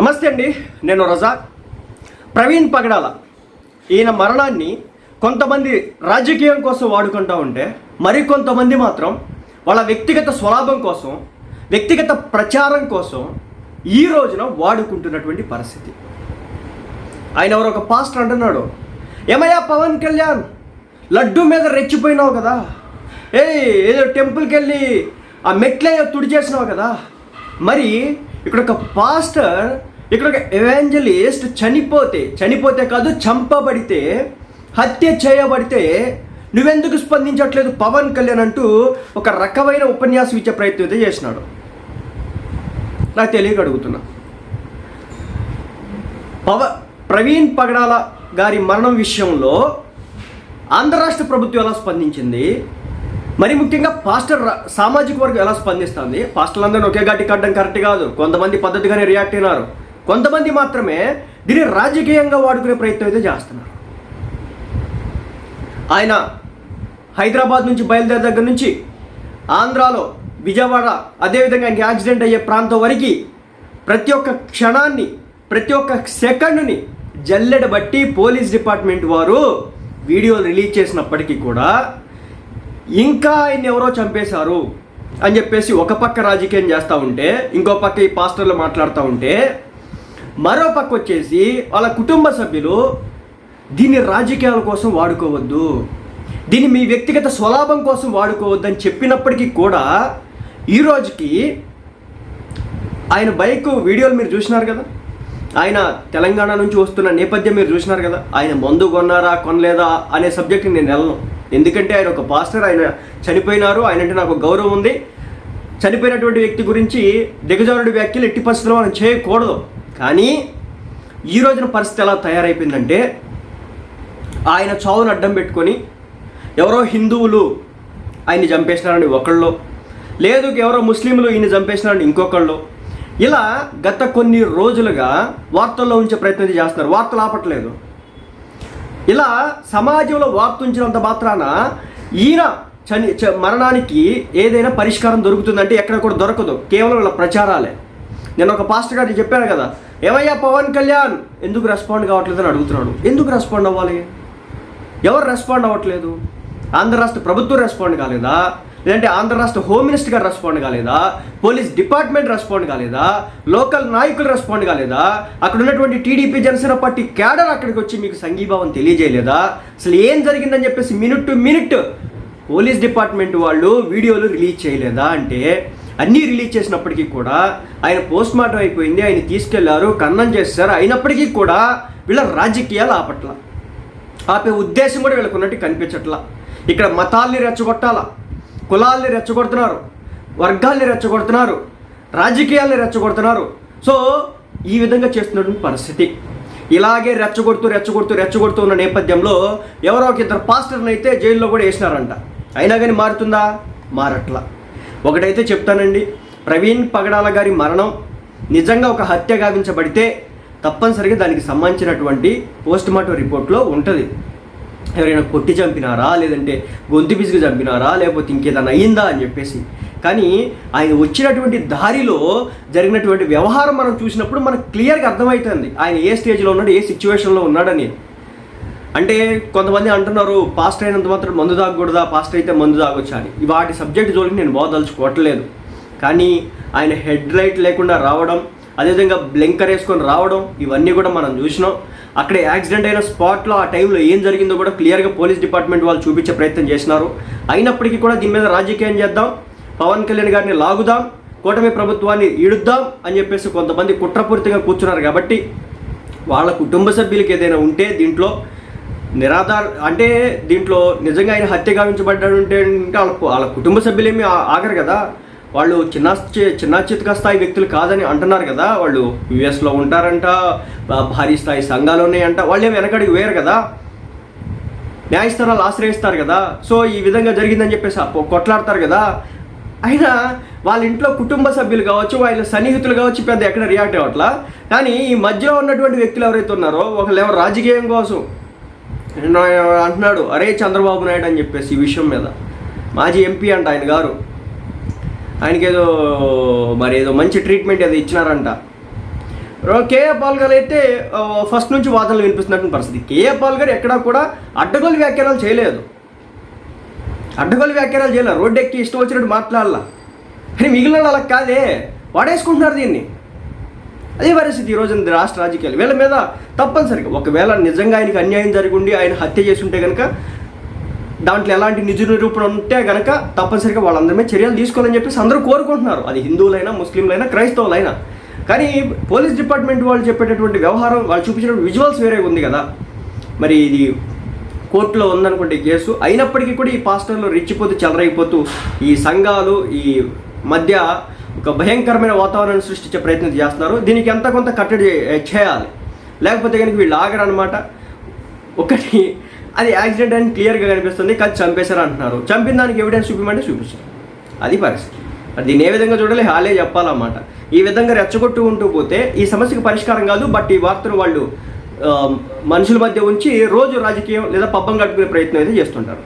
నమస్తే అండి నేను రజాక్. ప్రవీణ్ పగడాల. ఈయన మరణాన్ని కొంతమంది రాజకీయం కోసం వాడుకుంటూ ఉంటే మరికొంతమంది మాత్రం వాళ్ళ వ్యక్తిగత స్వలాభం కోసం వ్యక్తిగత ప్రచారం కోసం ఈ రోజున వాడుకుంటున్నటువంటి పరిస్థితి. ఆయన ఎవరో ఒక పాస్టర్ అంటున్నాడు ఏమయ్యా పవన్ కళ్యాణ్ లడ్డు మీద రెచ్చిపోయినావు కదా. ఏ ఏదో టెంపుల్కి వెళ్ళి ఆ మెట్లేయో తుడిచేసినావు కదా. మరి ఇక్కడ ఒక పాస్టర్ ఇక్కడ ఒక ఎవాంజలిస్ట్ చనిపోతే చనిపోతే కాదు చంపబడితే హత్య చేయబడితే నువ్వెందుకు స్పందించట్లేదు? పవన్ కళ్యాణ్ అంటూ ఒక రకమైన ఉపన్యాసం ఇచ్చే ప్రయత్నం అయితే చేసినాడు. నాకు తెలియక అడుగుతున్నా. పవ ప్రవీణ్ పగడాల గారి మరణం విషయంలో ఆంధ్ర రాష్ట్ర ప్రభుత్వం ఎలా స్పందించింది? మరి ముఖ్యంగా పాస్టర్ రా- సామాజిక వర్గం ఎలా స్పందిస్తుంది? పాస్టర్లందరినీ ఒకే గట్టి కట్టడం కరెక్ట్ కాదు. కొంతమంది పద్ధతిగానే రియాక్ట్ అయినారు. కొంతమంది మాత్రమే దీన్ని రాజకీయంగా వాడుకునే ప్రయత్నం అయితే చేస్తున్నారు. ఆయన హైదరాబాద్ నుంచి బయలుదేరే దగ్గర నుంచి ఆంధ్రాలో విజయవాడ అదేవిధంగా ఆయనకి యాక్సిడెంట్ అయ్యే ప్రాంతం వరకు ప్రతి ఒక్క క్షణాన్ని ప్రతి ఒక్క సెకండ్ని జల్లెడ బట్టి పోలీస్ డిపార్ట్మెంట్ వారు వీడియోలు రిలీజ్ చేసినప్పటికీ కూడా ఇంకా ఆయన ఎవరో చంపేశారు అని చెప్పేసి ఒక పక్క రాజకీయం చేస్తూ ఉంటే ఇంకో పక్క ఈ పాస్టర్లు మాట్లాడుతూ ఉంటే మరో పక్క వచ్చేసి వాళ్ళ కుటుంబ సభ్యులు దీన్ని రాజకీయాల కోసం వాడుకోవద్దు. దీన్ని మీ వ్యక్తిగత స్వలాభం కోసం వాడుకోవద్దు అని చెప్పినప్పటికీ కూడా ఈ రోజుకి ఆయన బైక్ వీడియోలు మీరు చూసినారు కదా? ఆయన తెలంగాణ నుంచి వస్తున్న నేపథ్యం మీరు చూసినారు కదా? ఆయన మందు కొన్నారా కొనలేదా అనే సబ్జెక్ట్ నేను వెళ్ళను. ఎందుకంటే ఆయన ఒక పాస్టర్ ఆయన చనిపోయినారు ఆయన అంటే నాకు గౌరవం ఉంది. చనిపోయినటువంటి వ్యక్తి గురించి దిగజారుడి వ్యాఖ్యలు ఎట్టి పరిస్థితుల్లో మనం చేయకూడదు. కానీ ఈ రోజున పరిస్థితి ఎలా తయారైపోయిందంటే ఆయన చావును అడ్డం పెట్టుకొని ఎవరో హిందువులు ఆయన్ని చంపేసినారని ఒకళ్ళు లేదు ఎవరో ముస్లింలు ఈయన చంపేసినారని ఇంకొకళ్ళు. ఇలా గత కొన్ని రోజులుగా వార్తల్లో ఉంచే ప్రయత్నం చేస్తున్నారు. వార్తలు ఆపట్లేదు. ఇలా సమాజంలో వార్త ఉంచినంత మాత్రాన ఈయన చని చ- మరణానికి ఏదైనా పరిష్కారం దొరుకుతుందంటే ఎక్కడ కూడా దొరకదు. కేవలం ఇలా ప్రచారాలే. నేను ఒక పాస్టర్ గారికి చెప్పాను కదా ఏమయ్యా పవన్ కళ్యాణ్? ఎందుకు రెస్పాండ్ కావట్లేదు అని అడుగుతున్నాడు. ఎందుకు రెస్పాండ్ అవ్వాలి? ఎవరు రెస్పాండ్ అవ్వట్లేదు? ఆంధ్ర రాష్ట్ర ప్రభుత్వం రెస్పాండ్ కాలేదా? లేదంటే ఆంధ్ర రాష్ట్ర హోమ్ మినిస్టర్ గారు రెస్పాండ్ కాలేదా? పోలీస్ డిపార్ట్మెంట్ రెస్పాండ్ కాలేదా? లోకల్ నాయకులు రెస్పాండ్ కాలేదా? అక్కడ ఉన్నటువంటి టీడీపీ జనసేన పార్టీ క్యాడర్ అక్కడికి వచ్చి మీకు సంఘీభావం తెలియజేయలేదా? అసలు ఏం జరిగిందని చెప్పేసి minute to minute police department వాళ్ళు వీడియోలు రిలీజ్ చేయలేదా అంటే అన్నీ రిలీజ్ చేసినప్పటికీ కూడా ఆయన పోస్ట్ మార్టం అయిపోయింది ఆయన తీసుకెళ్ళారు కన్నం చేస్తారు అయినప్పటికీ కూడా వీళ్ళ రాజకీయాలు ఆపట్ల. ఆపే ఉద్దేశం కూడా వీళ్ళకున్నట్టు కనిపించట్లా. ఇక్కడ మతాల్ని రెచ్చగొట్టాలా? కులాల్ని రెచ్చగొడుతున్నారు వర్గాల్ని రెచ్చగొడుతున్నారు రాజకీయాల్ని రెచ్చగొడుతున్నారు. సో ఈ విధంగా చేస్తున్నటువంటి పరిస్థితి. ఇలాగే రెచ్చగొడుతూ రెచ్చగొడుతూ రెచ్చగొడుతూ ఉన్న నేపథ్యంలో ఎవరో ఒక ఇద్దరు పాస్టర్ని అయితే జైల్లో కూడా వేసినారంట. అయినా కానీ మారుతుందా? మారట్లా. ఒకటైతే చెప్తానండి ప్రవీణ్ పగడాల గారి మరణం నిజంగా ఒక హత్య గావించబడితే తప్పనిసరిగా దానికి సంబంధించినటువంటి పోస్ట్ మార్టం రిపోర్ట్లో ఉంటుంది. ఎవరైనా కొట్టి చంపినారా? లేదంటే గొంతు పిసికి చంపినారా? లేకపోతే ఇంకేదైనా అయ్యిందా అని చెప్పేసి. కానీ ఆయన వచ్చినటువంటి దారిలో జరిగినటువంటి వ్యవహారం మనం చూసినప్పుడు మనకు క్లియర్గా అర్థమవుతుంది ఆయన ఏ స్టేజ్లో ఉన్నాడు ఏ సిచ్యువేషన్లో ఉన్నాడని. అంటే కొంతమంది అంటున్నారు పాస్ట్ అయినంత మాత్రం మందు తాగకూడదా? పాస్ట్ అయితే మందు తాగొచ్చా అని. వాటి సబ్జెక్ట్ జోలికి నేను బోదలుచుకోవట్లేదు కానీ ఆయన హెడ్ లైట్ లేకుండా రావడం అదేవిధంగా బ్లింకర్ వేసుకొని రావడం ఇవన్నీ కూడా మనం చూసినాం. అక్కడ యాక్సిడెంట్ అయిన స్పాట్లో ఆ టైంలో ఏం జరిగిందో కూడా క్లియర్గా పోలీస్ డిపార్ట్మెంట్ వాళ్ళు చూపించే ప్రయత్నం చేసినారు. అయినప్పటికీ కూడా దీని మీద రాజకీయం చేద్దాం పవన్ కళ్యాణ్ గారిని లాగుదాం కూటమి ప్రభుత్వాన్ని ఈడుద్దాం అని చెప్పేసి కొంతమంది కుట్రపూరితంగా కూర్చున్నారు కాబట్టి వాళ్ళ కుటుంబ సభ్యులకి ఏదైనా ఉంటే దీంట్లో నిరాధార అంటే దీంట్లో నిజంగా ఆయన హత్య గావించబడ్డాడు అంటే ఇంకా వాళ్ళ వాళ్ళ కుటుంబ సభ్యులేమి ఆగరు కదా. వాళ్ళు చిన్న చి- చిన్న చితక స్థాయి వ్యక్తులు కాదని అంటున్నారు కదా వాళ్ళు యుఎస్లో ఉంటారంట భారీ స్థాయి సంఘాలు ఉన్నాయంట వాళ్ళు ఏమి వెనకడికి వేయరు కదా. న్యాయస్థానాలు ఆశ్రయిస్తారు కదా. సో ఈ విధంగా జరిగిందని చెప్పేసి కొట్లాడతారు కదా. అయినా వాళ్ళ ఇంట్లో కుటుంబ సభ్యులు కావచ్చు వాళ్ళ సన్నిహితులు కావచ్చు పెద్ద ఎక్కడ రియాక్ట్ అవ్వట్లా. కానీ ఈ మధ్యలో ఉన్నటువంటి వ్యక్తులు ఎవరైతే ఉన్నారో ఒకళ్ళు ఎవరు రాజకీయం కోసం అంటున్నాడు అరే చంద్రబాబు నాయుడు అని చెప్పేసి ఈ విషయం మీద. మాజీ ఎంపీ అంట ఆయన గారు. ఆయనకి ఏదో మరి ఏదో మంచి ట్రీట్మెంట్ ఏదో ఇచ్చినారంట. కేఏ పాల్ గారు అయితే ఫస్ట్ నుంచి వాదనలు వినిపిస్తున్నటువంటి పరిస్థితి. కేఏ పాల్ గారు ఎక్కడా కూడా అడ్డగోలు వ్యాఖ్యానాలు చేయలేదు. అడ్డగోలు వ్యాఖ్యానాలు చేయలేదు రోడ్డు ఎక్కి ఇష్టం వచ్చినట్టు మాట్లాడాల. కానీ మిగిలిన అలా కాదే. వాడేసుకుంటున్నారు దీన్ని. అదే పరిస్థితి ఈ రోజున రాష్ట్ర రాజకీయాలు. వీళ్ళ మీద తప్పనిసరిగా ఒకవేళ నిజంగా ఆయనకి అన్యాయం జరిగి ఉండి ఆయన హత్య చేసి ఉంటే కనుక దాంట్లో ఎలాంటి నిజ నిరూపణ ఉంటే గనక తప్పనిసరిగా వాళ్ళందరమే చర్యలు తీసుకోవాలని చెప్పేసి అందరూ కోరుకుంటున్నారు. అది హిందువులైనా ముస్లింలైనా క్రైస్తవులైనా. కానీ పోలీస్ డిపార్ట్మెంట్ వాళ్ళు చెప్పేటటువంటి వ్యవహారం వాళ్ళు చూపించిన విజువల్స్ వేరే ఉంది కదా. మరి ఇది కోర్టులో ఉందనుకుంటే కేసు అయినప్పటికీ కూడా ఈ పాస్టర్లు రెచ్చిపోతూ చెలరైపోతూ ఈ సంఘాలు ఈ మధ్య ఒక భయంకరమైన వాతావరణం సృష్టించే ప్రయత్నం చేస్తున్నారు. దీనికి ఎంత కొంత కట్టడి చేయాలి. లేకపోతే కనుక వీళ్ళు ఆగరనమాట ఒకటి అది యాక్సిడెంట్ అని క్లియర్గా కనిపిస్తుంది కానీ చంపేశారు అంటున్నారు. చంపిన దానికి ఎవిడెన్స్ చూపించమంటే చూపించారు అది పరిస్థితి. అది దీన్ని ఏ విధంగా చూడాలి? హాలే చెప్పాలన్నమాట. ఈ విధంగా రెచ్చగొట్టు ఉంటూ పోతే ఈ సమస్యకు పరిష్కారం కాదు బట్ ఈ వార్తను వాళ్ళు మనుషుల మధ్య ఉంచి రోజు రాజకీయం లేదా పబ్బం కట్టుకునే ప్రయత్నం అయితే చేస్తుంటారు.